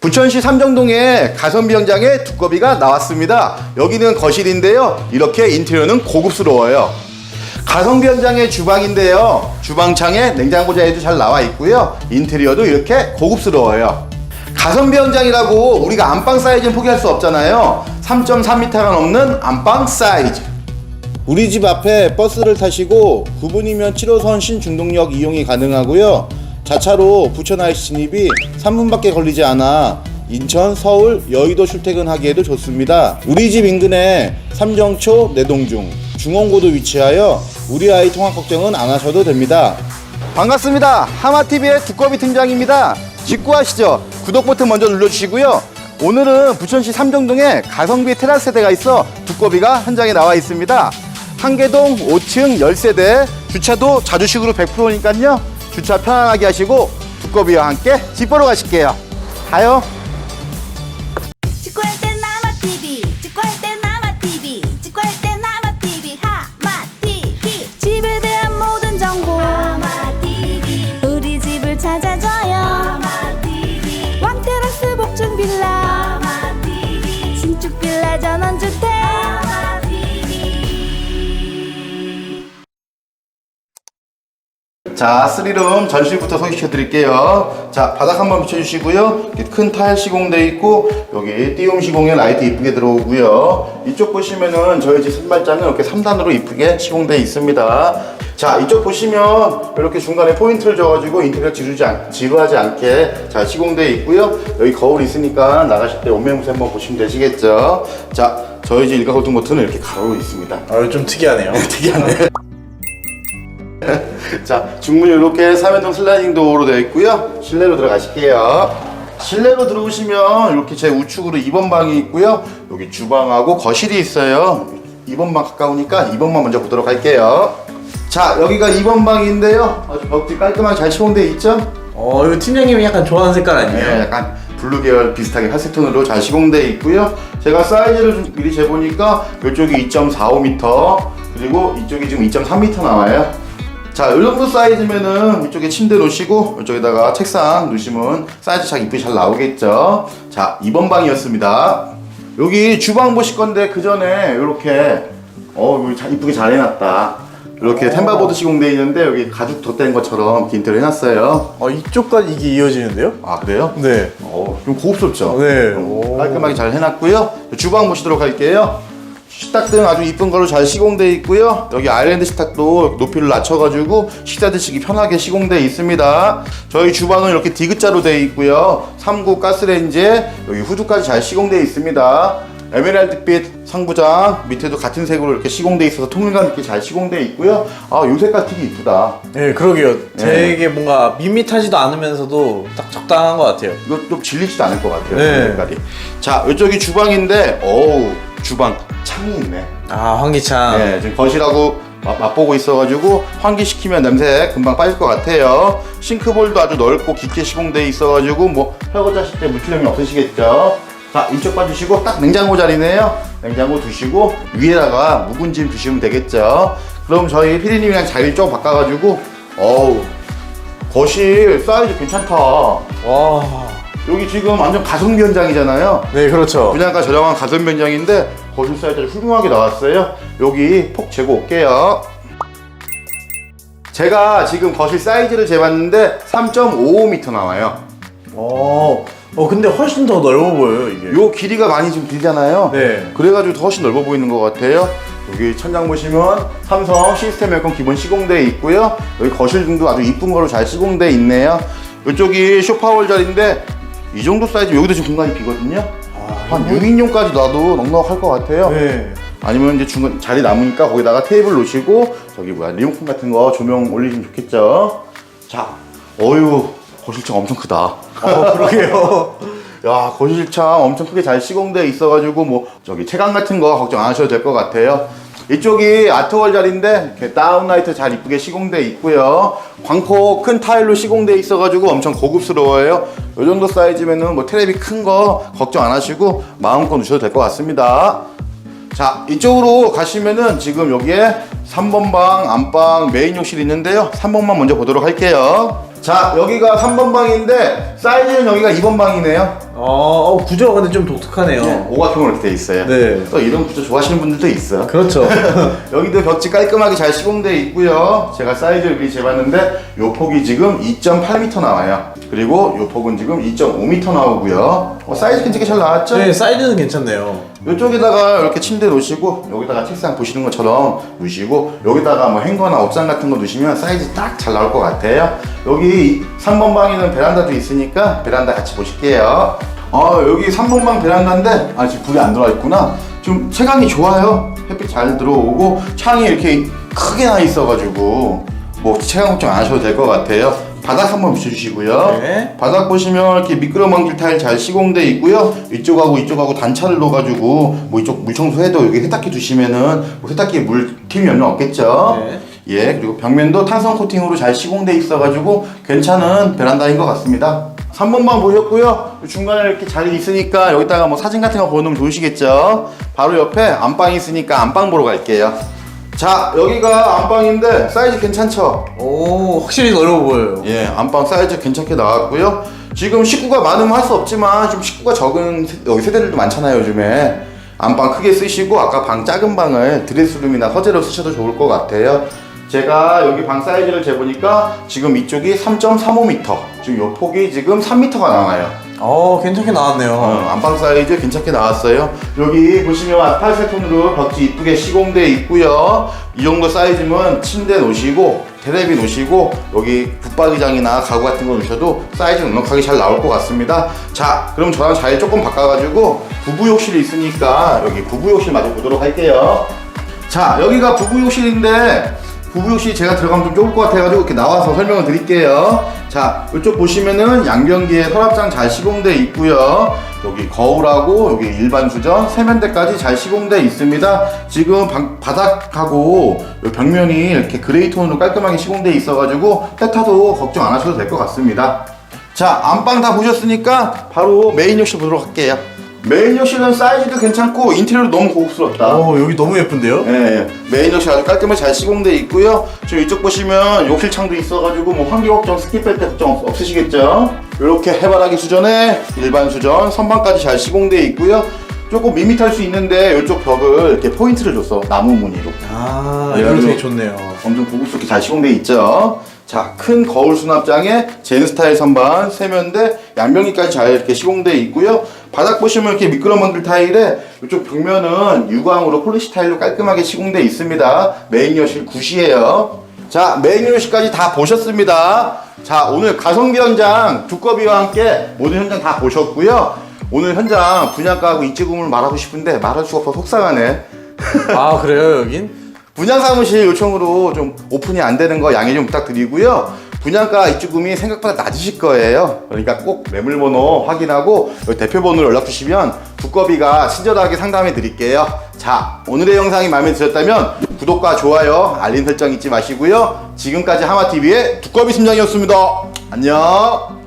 부천시 삼정동에 가성비 현장에 두꺼비가 나왔습니다. 여기는 거실인데요. 이렇게 인테리어는 고급스러워요. 가성비 현장의 주방인데요. 주방창에 냉장고 자리도 잘 나와 있고요. 인테리어도 이렇게 고급스러워요. 가성비 현장이라고 우리가 안방 사이즈는 포기할 수 없잖아요. 3.3m가 넘는 안방 사이즈. 우리 집 앞에 버스를 타시고 9분이면 7호선 신중동역 이용이 가능하고요. 자차로 부천 IC 진입이 3분밖에 걸리지 않아 인천, 서울, 여의도 출퇴근하기에도 좋습니다. 우리 집 인근에 삼정초, 내동중, 중원고도 위치하여 우리 아이 통학 걱정은 안 하셔도 됩니다. 반갑습니다. 하마TV의 두꺼비 팀장입니다. 직구하시죠? 구독 버튼 먼저 눌러주시고요. 오늘은 부천시 삼정동에 가성비 테라스 세대가 있어 두꺼비가 현장에 나와 있습니다. 한계동 5층 10세대 주차도 자주식으로 100%니까요. 주차 편안하게 하시고 두꺼비와 함께 집 보러 가실게요. 가요. 자, 쓰리룸 전실부터 소개시켜 드릴게요. 자, 바닥 한번 비춰주시고요. 큰 타일 시공돼 있고, 여기 띄움 시공에 라이트 이쁘게 들어오고요. 이쪽 보시면은 저희 집 선발장은 이렇게 3단으로 이쁘게 시공돼 있습니다. 자, 이쪽 보시면 이렇게 중간에 포인트를 줘가지고 인테리어 지루지 않, 지루하지 않게 잘 시공돼 있고요. 여기 거울 있으니까 나가실 때 옷매무새 한번 보시면 되시겠죠. 자, 저희 집 일가구동 버튼은 이렇게 가로 있습니다. 아, 좀 특이하네요. 특이하네. 자, 중문 이렇게 3연동 슬라이딩 도어로 되어 있고요. 실내로 들어가실게요. 실내로 들어오시면 이렇게 제 우측으로 2번 방이 있고요. 여기 주방하고 거실이 있어요. 2번 방 가까우니까 2번만 먼저 보도록 할게요. 자, 여기가 2번 방인데요. 아주 벽지 깔끔하게 잘 시공되어 있죠? 어, 이거 팀장님이 약간 좋아하는 색깔 아니에요? 네, 약간 블루 계열 비슷하게 팔색 톤으로 잘 시공되어 있고요. 제가 사이즈를 좀 미리 재보니까 이쪽이 2.45m 그리고 이쪽이 지금 2.3m 나와요. 자, 이 정도 사이즈면은 이쪽에 침대 놓으시고 이쪽에다가 책상 놓으시면 사이즈 잘 이쁘게 잘 나오겠죠. 자, 2번 방이었습니다. 여기 주방 보실 건데 그 전에 이렇게 어 이쁘게 잘 해놨다. 이렇게 템바보드 시공되어 있는데 여기 가죽 덧댄 것처럼 인테리어 해놨어요. 어, 이쪽까지 이게 이어지는데요? 아 그래요? 네. 어, 좀 고급스럽죠? 네. 음, 오. 깔끔하게 잘 해놨고요. 주방 보시도록 할게요. 식탁등 아주 이쁜 거로 잘 시공되어 있고요. 여기 아일랜드 식탁도 높이를 낮춰가지고 식사 드시기 편하게 시공되어 있습니다. 저희 주방은 이렇게 디귿자로 되어 있고요. 3구 가스레인지에 여기 후드까지 잘 시공되어 있습니다. 에메랄드빛 상부장 밑에도 같은 색으로 이렇게 시공되어 있어서 통일감 있게 잘 시공되어 있고요. 아, 요 색깔 되게 이쁘다. 네, 그러게요. 네. 되게 뭔가 밋밋하지도 않으면서도 딱 적당한 것 같아요. 이거 좀 질리지도 않을 것 같아요. 네. 색깔이. 자, 이쪽이 주방인데, 어우, 주방 창이 있네. 아, 환기창. 네, 지금 거실하고 맛- 맛보고 있어가지고 환기시키면 냄새 금방 빠질 것 같아요. 싱크볼도 아주 넓고 깊게 시공되어 있어가지고 뭐 설거지 하실 때 물티lem이 없으시겠죠? 자, 이쪽 봐주시고 딱 냉장고 자리네요. 냉장고 두시고 위에다가 묵은 짐 두시면 되겠죠? 그럼 저희 피디님이랑 자리 좀 바꿔가지고 어우 거실 사이즈 괜찮다. 와. 여기 지금 완전 가성비 현장이잖아요. 네, 그렇죠. 분양가 저렴한 가성비 현장인데 거실 사이즈를 훌륭하게 나왔어요. 여기 폭 재고 올게요. 제가 지금 거실 사이즈를 재봤는데 3.55m 나와요. 어, 어, 근데 훨씬 더 넓어 보여요, 이게. 요 길이가 많이 좀 길잖아요. 네. 그래가지고 더 훨씬 넓어 보이는 것 같아요. 여기 천장 보시면 삼성 시스템 에어컨 기본 시공되어 있고요. 여기 거실 등도 아주 이쁜 거로 잘 시공되어 있네요. 이쪽이 쇼파월 자리인데 이 정도 사이즈 여기도 지금 공간이 비거든요. 한 6인용까지 놔도 넉넉할 것 같아요. 네. 아니면 이제 중간 자리 남으니까 거기다가 테이블 놓으시고 저기 뭐야 리모컨 같은 거 조명 올리시면 좋겠죠. 자, 어유 거실창 엄청 크다. 어, 그러게요. 야 거실 창 엄청 크게 잘 시공되어 있어가지고 뭐 저기 채광 같은 거 걱정 안 하셔도 될 것 같아요. 이쪽이 아트월 자리인데 이렇게 다운라이트 잘 이쁘게 시공되어 있고요. 광폭 큰 타일로 시공되어 있어가지고 엄청 고급스러워요. 이 정도 사이즈면은 뭐 테레비 큰 거 걱정 안 하시고 마음껏 누셔도 될 것 같습니다. 자 이쪽으로 가시면은 지금 여기에 3번 방 안방 메인 욕실 있는데요 3번만 먼저 보도록 할게요 자 여기가 3번 방인데 사이즈는 여기가 2번 방이네요. 어, 어, 구조가 근데 좀 독특하네요. 오각형으로 이렇게 돼 있어요. 네. 또 이런 구조 좋아하시는 분들도 있어요. 그렇죠. 여기도 벽지 깔끔하게 잘 시공되어 있고요. 제가 사이즈를 미리 재봤는데 요 폭이 지금 2.8m 나와요. 그리고 요 폭은 지금 2.5m 나오고요. 어, 사이즈 괜찮게 잘 나왔죠? 네, 사이즈는 괜찮네요. 이쪽에다가 이렇게 침대 놓으시고 여기다가 책상 보시는 것처럼 놓으시고 여기다가 뭐 행거나 옥상 같은 거 놓으시면 사이즈 딱 잘 나올 것 같아요. 여기 3번 방에는 베란다도 있으니까 베란다 같이 보실게요. 아 여기 3번 방 베란다인데 아 지금 불이 안 들어와 있구나. 좀 채광이 좋아요. 햇빛 잘 들어오고 창이 이렇게 크게 나 있어가지고 뭐 채광 걱정 안 하셔도 될 것 같아요. 바닥 한번 비춰주시고요. 네. 바닥 보시면 이렇게 미끄럼먼길 타일 잘 시공돼 있고요. 이쪽하고 이쪽하고 단차를 넣어가지고 뭐 이쪽 물 청소해도 여기 세탁기 두시면은 뭐 세탁기에 물 튀면 연락 없겠죠. 네. 예 그리고 벽면도 탄성 코팅으로 잘 시공돼 있어가지고 괜찮은 베란다인 것 같습니다. 3번만 보셨고요. 중간에 이렇게 자리 있으니까 여기다가 뭐 사진 같은 거 보놓으면 좋으시겠죠. 바로 옆에 안방이 있으니까 안방 보러 갈게요. 자 여기가 안방인데 사이즈 괜찮죠? 오, 확실히 넓어 보여요. 예, 안방 사이즈 괜찮게 나왔고요. 지금 식구가 많으면 할 수 없지만 좀 식구가 적은 세- 여기 세대들도 많잖아요, 요즘에. 안방 크게 쓰시고 아까 방 작은 방을 드레스룸이나 서재로 쓰셔도 좋을 것 같아요. 제가 여기 방 사이즈를 재보니까 지금 이쪽이 3.35m, 지금 요 폭이 지금 3m가 나와요. 어, 괜찮게 나왔네요. 어, 안방 사이즈 괜찮게 나왔어요. 여기 보시면 아스팔트 톤으로 벽지 이쁘게 시공되어 있고요. 이 정도 사이즈면 침대 놓으시고 테레비 놓으시고 여기 붙박이장이나 가구 같은 거 놓으셔도 사이즈 넉넉하게 잘 나올 것 같습니다. 자, 그럼 저랑 자리 조금 바꿔가지고 부부 욕실이 있으니까 여기 부부 욕실 마저 보도록 할게요. 자, 여기가 부부 욕실인데 부부 욕실 제가 들어가면 좀 좁을 것 같아가지고 이렇게 나와서 설명을 드릴게요. 자, 이쪽 보시면은 양변기에 서랍장 잘 시공돼 있고요. 여기 거울하고 여기 일반 수전, 세면대까지 잘 시공돼 있습니다. 지금 방- 바닥하고 요 벽면이 이렇게 그레이 톤으로 깔끔하게 시공돼 있어가지고 때타도 걱정 안 하셔도 될 것 같습니다. 자, 안방 다 보셨으니까 바로 메인 욕실 보도록 할게요. 메인 욕실은 사이즈도 괜찮고 인테리어도 너무 고급스럽다. 오, 여기 너무 예쁜데요? 예, 예. 메인 욕실 아주 깔끔하게 잘 시공돼 있고요. 지금 이쪽 보시면 욕실 창도 있어가지고 뭐 환기 걱정, 스키 뺄때 걱정 없- 없으시겠죠? 이렇게 해바라기 수전에 일반 수전, 선반까지 잘 시공돼 있고요. 조금 밋밋할 수 있는데 이쪽 벽을 이렇게 포인트를 줬어 나무 무늬로. 아, 예, 이거 그리고- 되게 좋네요. 엄청 고급스럽게 잘 시공돼 있죠. 자, 큰 거울 수납장에 젠 스타일 선반, 세면대, 양변기까지 잘 이렇게 시공돼 있고요. 바닥 보시면 이렇게 미끄럼먼들 타일에 이쪽 벽면은 유광으로 폴리시 타일로 깔끔하게 시공돼 있습니다. 메인 여실 굿이에요. 자, 메인 여실까지 다 보셨습니다. 자, 오늘 가성비 현장 두꺼비와 함께 모든 현장 다 보셨고요. 오늘 현장 분양가하고 입지금을 말하고 싶은데 말할 수가 없어 속상하네. 아, 그래요, 여긴? 분양 사무실 요청으로 좀 오픈이 안 되는 거 양해 좀 부탁드리고요. 분양가 입주금이 생각보다 낮으실 거예요. 그러니까 꼭 매물번호 확인하고 대표번호로 연락 주시면 두꺼비가 친절하게 상담해 드릴게요. 자, 오늘의 영상이 마음에 드셨다면 구독과 좋아요, 알림 설정 잊지 마시고요. 지금까지 하마TV의 두꺼비 심장이었습니다. 안녕!